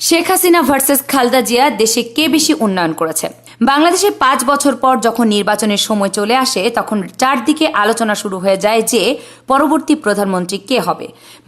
Sheikh Hasina versus Khaleda Zia দেশে কে বেশি উন্নয়ন করেছে? বাংলাদেশে পাঁচ বছর পর যখন নির্বাচনের সময় চলে আসে, তখন চারদিকে আলোচনা শুরু হয়ে যায় যে পরবর্তী প্রধানমন্ত্রী কে হবে।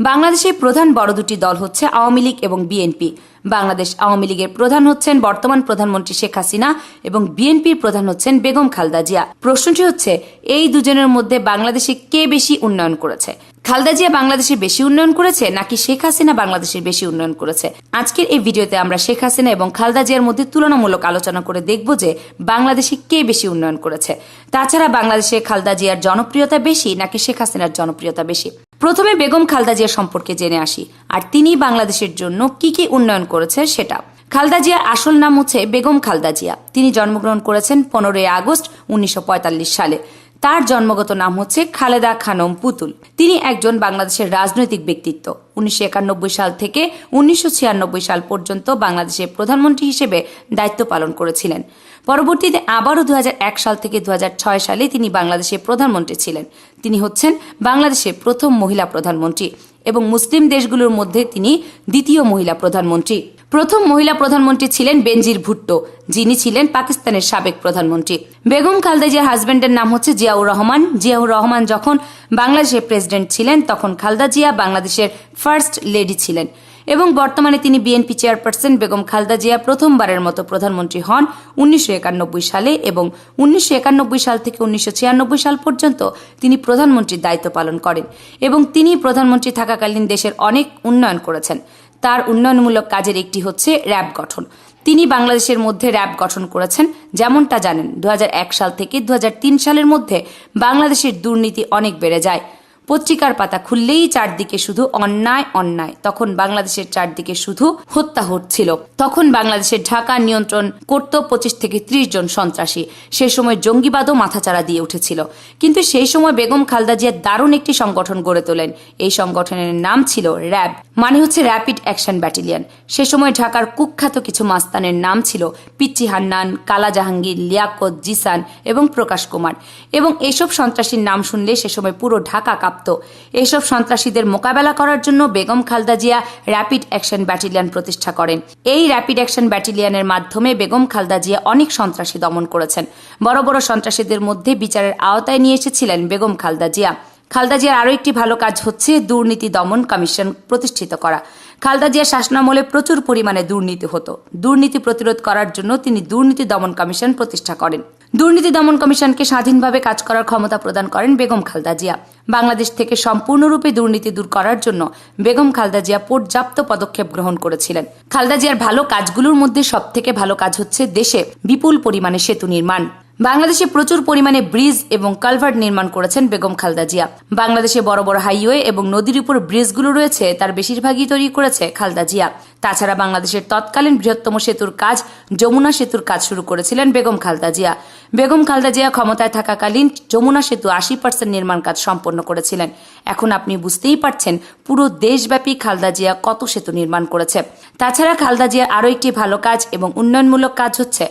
বাংলাদেশের প্রধান বড় দুটি দল হচ্ছে আওয়ামী লীগ এবং বিএনপি। বাংলাদেশ আওয়ামী লীগের প্রধান হচ্ছেন বর্তমান প্রধানমন্ত্রী শেখ হাসিনা এবং বিএনপির প্রধান হচ্ছেন বেগম খালদা জিয়া। প্রশ্নটি হচ্ছে, এই দুজনের মধ্যে বাংলাদেশে কে বেশি উন্নয়ন করেছে? খালদা জিয়া বাংলাদেশের বেশি উন্নয়ন করেছে নাকি শেখ হাসিনা বাংলাদেশের বেশি উন্নয়ন করেছে? আজকের এই ভিডিওতে আমরা শেখ হাসিনা এবং খালদা জিয়ার মধ্যে তুলনামূলক আলোচনা করে দেখব যে বাংলাদেশে কে বেশি উন্নয়ন করেছে। তাছাড়া বাংলাদেশে খালদা জিয়ার জনপ্রিয়তা বেশি নাকি শেখ হাসিনার জনপ্রিয়তা বেশি? প্রথমে বেগম খালদা জিয়া সম্পর্কে জেনে আসি। আর তিনি বাংলাদেশের জন্য কি কি উন্নয়ন করেছে সেটা। খালদা জিয়ার আসল নাম হচ্ছে বেগম খালদা জিয়া। তিনি জন্মগ্রহণ করেছেন পনেরোই আগস্ট উনিশশো পঁয়তাল্লিশ সালে। তার জন্মগত নাম হচ্ছে খালেদা খানম পুতুল। তিনি একজন বাংলাদেশের রাজনৈতিক ব্যক্তিত্ব। উনিশশো একানব্বই সাল থেকে উনিশশো ছিয়ানব্বই সাল পর্যন্ত বাংলাদেশের প্রধানমন্ত্রী হিসেবে দায়িত্ব পালন করেছিলেন। পরবর্তীতে আবারও দুহাজার এক সাল থেকে দুহাজার ছয় সালে তিনি বাংলাদেশের প্রধানমন্ত্রী ছিলেন। তিনি হচ্ছেন বাংলাদেশের প্রথম মহিলা প্রধানমন্ত্রী এবং মুসলিম দেশগুলোর মধ্যে তিনি দ্বিতীয় মহিলা প্রধানমন্ত্রী। প্রথম মহিলা প্রধানমন্ত্রী ছিলেন বেনজির ভুট্টো, যিনি ছিলেন পাকিস্তানের সাবেক প্রধানমন্ত্রী। বেগম খালদা জিয়ার হাজবেন্ডের নাম হচ্ছে জিয়াউর রহমান। জিয়াউর রহমান যখন বাংলাদেশের প্রেসিডেন্ট ছিলেন, তখন খালদা জিয়া বাংলাদেশের ফার্স্ট লেডি ছিলেন। এবং বর্তমানে তিনি বিএনপি চেয়ারপারসন বেগম খালদা জিয়া প্রথমবারের মতো প্রধানমন্ত্রী হন উনিশশো একানব্বই সালে এবং উনিশশো একানব্বই সাল থেকে উনিশশো ছিয়ানব্বই সাল পর্যন্ত তিনি প্রধানমন্ত্রীর দায়িত্ব পালন করেন এবং তিনি প্রধানমন্ত্রী থাকাকালীন দেশের অনেক উন্নয়ন করেছেন। তার উন্নয়নমূলক কাজের একটি হচ্ছে র্যাব গঠন। তিনি বাংলাদেশের মধ্যে র্যাব গঠন করেছেন, যেমনটা জানেন দু হাজার এক সাল থেকে দু হাজার তিন সালের মধ্যে বাংলাদেশের দুর্নীতি অনেক বেড়ে যায়। পত্রিকার পাতা খুললেই চারদিকে শুধু অন্যায় অন্যায়। তখন বাংলাদেশের চারদিকে শুধু হত্যা হচ্ছিল তখন বাংলাদেশের ঢাকা নিয়ন্ত্রণ করত পঁচিশ থেকে ত্রিশ জন সন্ত্রাসী। সে সময় জঙ্গিবাদও মাথাচাড়া দিয়ে উঠেছিল। কিন্তু সেই সময় বেগম খালদা জিয়া দারুণ একটি সংগঠন গড়ে তোলেন। এই সংগঠনের নাম ছিল র্যাব মানে হচ্ছে র্যাপিড অ্যাকশন ব্যাটালিয়ন। সে সময় ঢাকার কুখ্যাত কিছু মাস্তানের নাম ছিল পিচ্চি হান্নান, কালা জাহাঙ্গীর, লিয়াকত জিসান এবং প্রকাশ কুমার। এবং এসব সন্ত্রাসীর নাম শুনলে সে সময় পুরো ঢাকা কাঁপত এসব সন্ত্রাসীদের মোকাবেলা করার জন্য Begum Khaleda Zia rapid action battalion প্রতিষ্ঠা করেন। এই র্যাপিড অ্যাকশন ব্যাটালিয়নের মাধ্যমে বেগম খালদা জিয়া অনেক সন্ত্রাসী দমন করেছেন। বড় বড় সন্ত্রাসীদের মধ্যে বিচারের আওতায় নিয়ে এসেছিলেন বেগম খালদা জিয়া। খালদা জিয়ার আরও একটি ভালো কাজ হচ্ছে দুর্নীতি দমন কমিশন প্রতিষ্ঠিত করা। খালদা জিয়ার শাসনামলে প্রচুর পরিমাণে দুর্নীতি হতো। দুর্নীতি প্রতিরোধ করার জন্য তিনি দুর্নীতি দমন কমিশন প্রতিষ্ঠা করেন। দুর্নীতি দমন কমিশনকে স্বাধীনভাবে কাজ করার ক্ষমতা প্রদান করেন বেগম খালদা জিয়া। বাংলাদেশ থেকে সম্পূর্ণরূপে দুর্নীতি দূর করার জন্য বেগম খালদা জিয়া পর্যাপ্ত পদক্ষেপ গ্রহণ করেছিলেন। খালদা জিয়ার ভালো কাজগুলোর মধ্যে সবথেকে ভালো কাজ হচ্ছে দেশে বিপুল পরিমাণে সেতু নির্মাণ। বাংলাদেশে প্রচুর পরিমাণে ব্রিজ এবং কালভার্ট নির্মাণ করেছেন বেগম খালদা জিয়া। বাংলাদেশে বড় বড় হাইওয়ে এবং নদীর উপর ব্রিজগুলো রয়েছে, তার বেশিরভাগই তৈরি করেছে খালদা জিয়া। তাছাড়া বাংলাদেশের তৎকালীন বৃহত্তম সেতুর কাজ, যমুনা সেতুর কাজ শুরু করেছিলেন বেগম খালদা জিয়া। বেগম খালদা জিয়া ক্ষমতায় থাকাকালীন যমুনা সেতু আশি পার্সেন্ট নির্মাণ কাজ সম্পন্ন করেছিলেন। এখন আপনি বুঝতেই পারছেন পুরো দেশব্যাপী খালদা জিয়া কত সেতু নির্মাণ করেছে। তাছাড়া খালদা জিয়া আরও একটি ভালো কাজ এবং উন্নয়নমূলক কাজ হচ্ছে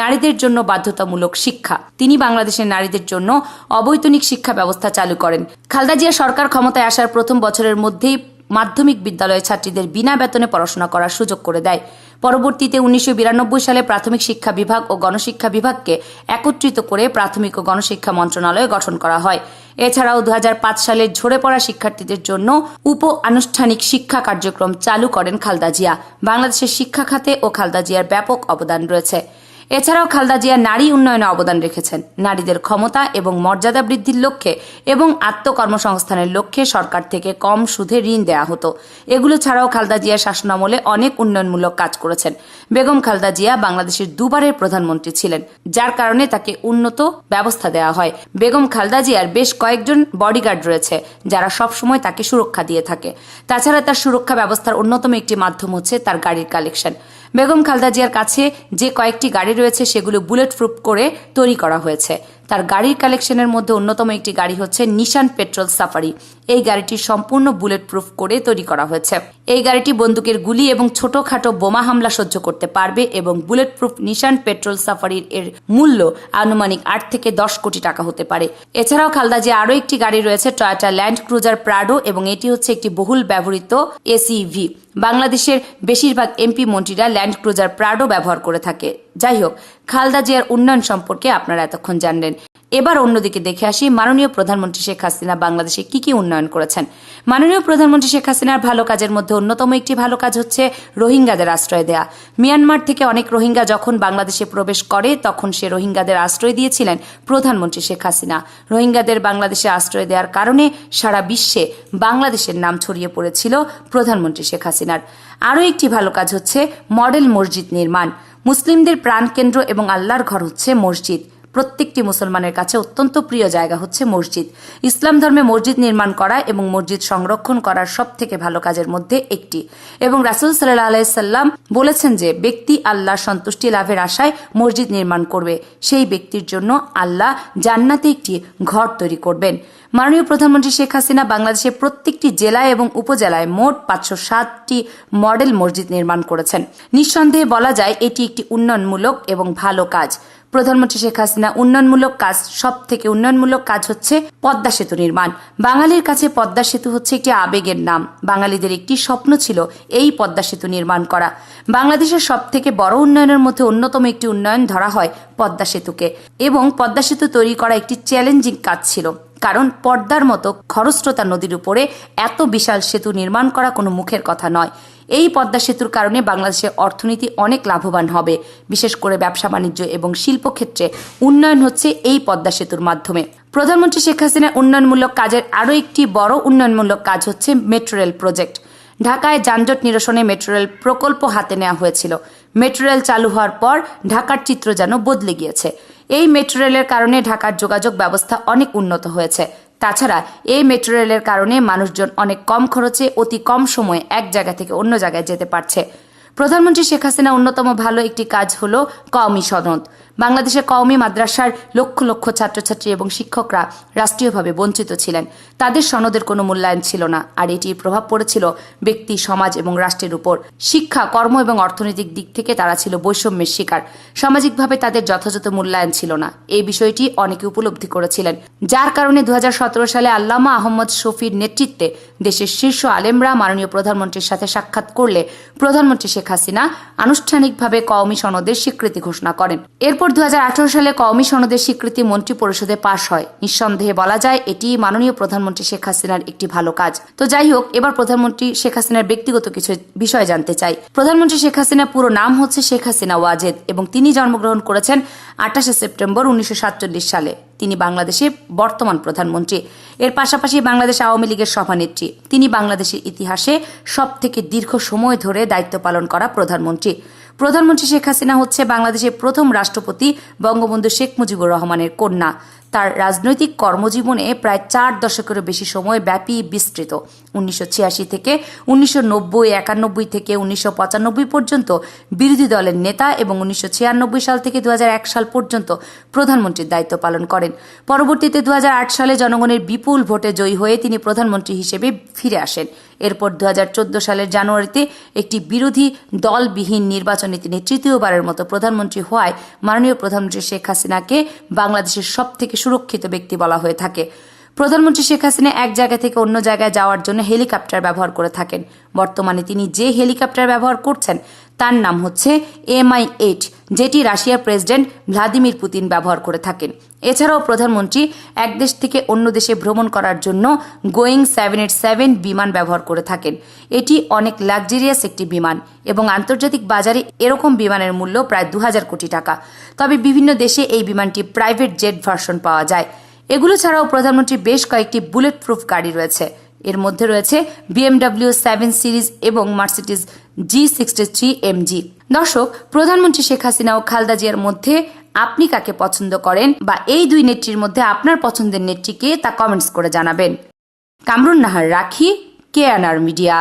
নারীদের জন্য বাধ্যতামূলক শিক্ষা। তিনি বাংলাদেশের নারীদের জন্য অবৈতনিক শিক্ষা ব্যবস্থা চালু করেন। খালদা জিয়া সরকার ক্ষমতায় আসার প্রথম বছরের মধ্যেই মাধ্যমিক বিদ্যালয়ের ছাত্রীদের বিনা বেতনে পড়াশোনা করার সুযোগ করে দেয়। পরবর্তীতে উনিশশো সালে প্রাথমিক শিক্ষা বিভাগ ও গণশিক্ষা বিভাগকে একত্রিত করে প্রাথমিক ও গণশিক্ষা মন্ত্রণালয় গঠন করা হয়। এছাড়াও দু হাজার পাঁচ সালে ঝরে পড়া শিক্ষার্থীদের জন্য উপ আনুষ্ঠানিক শিক্ষা কার্যক্রম চালু করেন খালদা জিয়া। বাংলাদেশের শিক্ষা খাতে ও খালদা জিয়ার ব্যাপক অবদান রয়েছে। এছাড়াও খালদা জিয়া নারী উন্নয়নে অবদান রেখেছেন। নারীদের ক্ষমতা এবং মর্যাদা বৃদ্ধির লক্ষ্যে এবং আত্মকর্মসংস্থানের লক্ষ্যে সরকার থেকে কম সুদে ঋণ দেওয়া হতো। এগুলো ছাড়াও খালদা জিয়া শাসনামলে অনেক উন্নয়নমূলক কাজ করেছেন। বেগম খালদা জিয়া বাংলাদেশের দুবারের প্রধানমন্ত্রী ছিলেন, যার কারণে তাকে উন্নত ব্যবস্থা দেওয়া হয়। বেগম খালদা জিয়ার বেশ কয়েকজন বডিগার্ড রয়েছে, যারা সবসময় তাকে সুরক্ষা দিয়ে থাকে। তাছাড়া তার সুরক্ষা ব্যবস্থার অন্যতম একটি মাধ্যম হচ্ছে তার গাড়ির কালেকশন। বেগম খালদা জিয়ার কাছে যে কয়েকটি গাড়ি রয়েছে সেগুলো বুলেট প্রুফ করে তৈরি করা হয়েছে। তার গাড়ির কালেকশনের মধ্যে অন্যতম একটি গাড়ি হচ্ছে নিশান পেট্রোল সাফারি এই গাড়িটি সম্পূর্ণ বুলেট প্রুফ করে তৈরি করা হয়েছে। এই গাড়িটি বন্দুকের গুলি এবং ছোটখাটো বোমা হামলা সহ্য করতে পারবে এবং বুলেট প্রুফ নিশান পেট্রোল সাফারির এর মূল্য আনুমানিক আট থেকে দশ কোটি টাকা হতে পারে। এছাড়াও খালদা যে আরও একটি গাড়ি রয়েছে টয়োটা ল্যান্ড ক্রুজার প্রাডো এবং এটি হচ্ছে একটি বহুল ব্যবহৃত এসইভি বাংলাদেশের বেশিরভাগ এমপি মন্ত্রীরা ল্যান্ড ক্রুজার প্রাডো ব্যবহার করে থাকে। যাই হোক, খালদা জিয়ার উন্নয়ন সম্পর্কে আপনারা এতক্ষণ জানলেন। এবার অন্যদিকে দেখে আসি, মাননীয় প্রধানমন্ত্রী শেখ হাসিনা বাংলাদেশে কি কি উন্নয়ন করেছেন। মাননীয় প্রধানমন্ত্রী শেখ হাসিনার ভালো কাজের মধ্যে অন্যতম একটি ভালো কাজ হচ্ছে রোহিঙ্গাদের আশ্রয় দেয়া। মিয়ানমার থেকে অনেক রোহিঙ্গা যখন বাংলাদেশে প্রবেশ করে, তখন সে রোহিঙ্গাদের আশ্রয় দিয়েছিলেন প্রধানমন্ত্রী শেখ হাসিনা। রোহিঙ্গাদের বাংলাদেশে আশ্রয় দেওয়ার কারণে সারা বিশ্বে বাংলাদেশের নাম ছড়িয়ে পড়েছিল প্রধানমন্ত্রী শেখ হাসিনার। আরও একটি ভালো কাজ হচ্ছে মডেল মসজিদ নির্মাণ। মুসলিমদের প্রাণকেন্দ্র এবং আল্লাহর ঘর হচ্ছে মসজিদ। প্রত্যেকটি মুসলমানের কাছে অত্যন্ত প্রিয় জায়গা হচ্ছে মসজিদ। ইসলাম ধর্মে মসজিদ নির্মাণ করা এবং মসজিদ সংরক্ষণ করার সব থেকে ভালো কাজের মধ্যে একটি। এবং রাসুল সাল্লাহ আলাইসাল্লাম বলেছেন যে, ব্যক্তি আল্লাহ সন্তুষ্টি লাভের আশায় মসজিদ নির্মাণ করবে। সেই ব্যক্তির জন্য আল্লাহ জান্নাতে একটি ঘর তৈরি করবেন। মাননীয় প্রধানমন্ত্রী শেখ হাসিনা বাংলাদেশের প্রত্যেকটি জেলায় এবং উপজেলায় মোট পাঁচশো সাতটি মডেল মসজিদ নির্মাণ করেছেন। নিঃসন্দেহে বলা যায়, এটি একটি উন্নয়নমূলক এবং ভালো কাজ। প্রধানমন্ত্রী শেখ হাসিনা, উন্নয়নমূলক কাজ সব থেকে উন্নয়নমূলক কাজ হচ্ছে পদ্মা সেতু নির্মাণ। বাঙালির কাছে পদ্মা সেতু হচ্ছে একটি আবেগের নাম। বাঙালিদের একটি স্বপ্ন ছিল এই পদ্মা সেতু নির্মাণ করা। বাংলাদেশের সব থেকে বড় উন্নয়নের মধ্যে অন্যতম একটি উন্নয়ন ধরা হয় পদ্মা সেতুকে। এবং পদ্মা সেতু তৈরি করা একটি চ্যালেঞ্জিং কাজ ছিল। কারণ পর্দার মতো খরস্রোতা নদীর উপরে এত বিশাল সেতু নির্মাণ করা কোনো মুখের কথা নয়। এই পদ্মা সেতুর কারণে বাংলাদেশের অর্থনীতি অনেক লাভবান হবে। বিশেষ করে ব্যবসা, বাণিজ্য এবং শিল্পক্ষেত্রে উন্নয়ন হচ্ছে এই পদ্মা সেতুর মাধ্যমে। প্রধানমন্ত্রী শেখ হাসিনার উন্নয়নমূলক কাজের আরও একটি বড় উন্নয়নমূলক কাজ হচ্ছে মেট্রো রেল প্রজেক্ট। ঢাকায় যানজট নিরসনে মেট্রো রেল প্রকল্প হাতে নেওয়া হয়েছিল। মেট্রো রেল চালু হওয়ার পর ঢাকার চিত্র যেন বদলে গিয়েছে। এই মেট্রো রেলের কারণে ঢাকার যোগাযোগ ব্যবস্থা অনেক উন্নত হয়েছে। তাছাড়া এই মেট্রো রেলের কারণে মানুষজন অনেক কম খরচে অতি কম সময়ে এক জায়গা থেকে অন্য জায়গায় যেতে পারছে। প্রধানমন্ত্রী শেখ হাসিনা অন্যতম ভালো একটি কাজ হল কওমি সনদ। বাংলাদেশের কওমি মাদ্রাসার লক্ষ লক্ষ ছাত্রছাত্রী এবং শিক্ষকরা রাষ্ট্রীয়ভাবে বঞ্চিত ছিলেন। তাদের সনদের কোনো মূল্যায়ন ছিল না, আর এটির প্রভাব পড়েছিল ব্যক্তি, সমাজ এবং রাষ্ট্রের উপর। শিক্ষা, কর্ম এবং অর্থনৈতিক দিক থেকে তারা ছিল বৈষম্যের শিকার। সামাজিকভাবে তাদের যথাযথ মূল্যায়ন ছিল না। এই বিষয়টি অনেকে উপলব্ধি করেছিলেন। যার কারণে দু হাজার সতেরো সালে আল্লামা আহমদ শফির নেতৃত্বে দেশের শীর্ষ আলেমরা মাননীয় প্রধানমন্ত্রীর সাথে সাক্ষাৎ করলে প্রধানমন্ত্রী শেখ হাসিনা আনুষ্ঠানিকভাবে কওমি সনদের স্বীকৃতি ঘোষণা করেন। এরপর দু হাজার আঠারো সালে কওমি সনদের স্বীকৃতি মন্ত্রী পরিষদে পাশ হয়। নিঃসন্দেহে বলা যায়, এটি মাননীয় প্রধানমন্ত্রী শেখ হাসিনার একটি ভালো কাজ। তো যাই হোক, এবার প্রধানমন্ত্রী শেখ হাসিনার ব্যক্তিগত কিছু বিষয় জানতে চাই। প্রধানমন্ত্রী শেখ হাসিনা, পুরো নাম হচ্ছে শেখ হাসিনা ওয়াজেদ এবং তিনি জন্মগ্রহণ করেছেন আঠাশে সেপ্টেম্বর উনিশশো সাতচল্লিশ সালে। তিনি বাংলাদেশের বর্তমান প্রধানমন্ত্রী। এর পাশাপাশি বাংলাদেশ আওয়ামী লীগের সভানেত্রী। তিনি বাংলাদেশের ইতিহাসে সব থেকে দীর্ঘ সময় ধরে দায়িত্ব পালন করা প্রধানমন্ত্রী। প্রধানমন্ত্রী শেখ হাসিনা হচ্ছে বাংলাদেশের প্রথম রাষ্ট্রপতি বঙ্গবন্ধু শেখ মুজিবুর রহমানের কন্যা। তার রাজনৈতিক কর্মজীবনে প্রায় চার দশকেরও বেশি সময় ব্যাপী বিস্তৃত। উনিশশো ছিয়াশি থেকে উনিশশো নব্বই, একানব্বই থেকে উনিশশো পঁচানব্বই পর্যন্ত বিরোধী দলের নেতা এবং উনিশশো ছিয়ানব্বই সাল থেকে দু হাজার এক সাল পর্যন্ত প্রধানমন্ত্রীর দায়িত্ব পালন করেন। পরবর্তীতে দুহাজার আট সালে জনগণের বিপুল ভোটে জয়ী হয়ে তিনি প্রধানমন্ত্রী হিসেবে ফিরে আসেন। এরপর দু হাজার চোদ্দ সালের জানুয়ারিতে একটি বিরোধী দলবিহীন নির্বাচনে তিনি তৃতীয়বারের মতো প্রধানমন্ত্রী হওয়ায় মাননীয় প্রধানমন্ত্রী শেখ হাসিনাকে বাংলাদেশের সব থেকে সুরক্ষিত ব্যক্তি বলা হয়ে থাকে। প্রধানমন্ত্রী শেখ হাসিনা এক জায়গা থেকে অন্য জায়গায় যাওয়ার জন্য হেলিকপ্টার ব্যবহার করে থাকেন। বর্তমানে তিনি যে হেলিকপ্টার ব্যবহার করছেন, তার নাম হচ্ছে এমআই এইট, যেটি রাশিয়ার প্রেসিডেন্ট ভ্লাদিমির পুতিন ব্যবহার করে থাকেন। এছাড়াও প্রধানমন্ত্রী এক দেশ থেকে অন্য দেশে ভ্রমণ করার জন্য গোয়িং সেভেন এইট সেভেন বিমান ব্যবহার করে থাকেন। এটি অনেক লাক্সারিয়াস একটি বিমান এবং আন্তর্জাতিক বাজারে এরকম বিমানের মূল্য প্রায় দু হাজার কোটি টাকা। তবে বিভিন্ন দেশে এই বিমানটি প্রাইভেট জেট ভার্সন পাওয়া যায়। এগুলো ছাড়াও প্রধানমন্ত্রী বেশ কয়েকটি বুলেট প্রুফ গাড়ি রয়েছে। এর মধ্যে রয়েছে বিএমডাব্লিউ সেভেন সিরিজ এবং Mercedes G sixty three MG দর্শক, প্রধানমন্ত্রী শেখ হাসিনা ও খালদা জিয়ার মধ্যে আপনি কাকে পছন্দ করেন বা এই দুই নেত্রীর মধ্যে আপনার পছন্দের নেত্রীকে তা কমেন্টস করে জানাবেন। কামরুন নাহার, রাখি কে মিডিয়া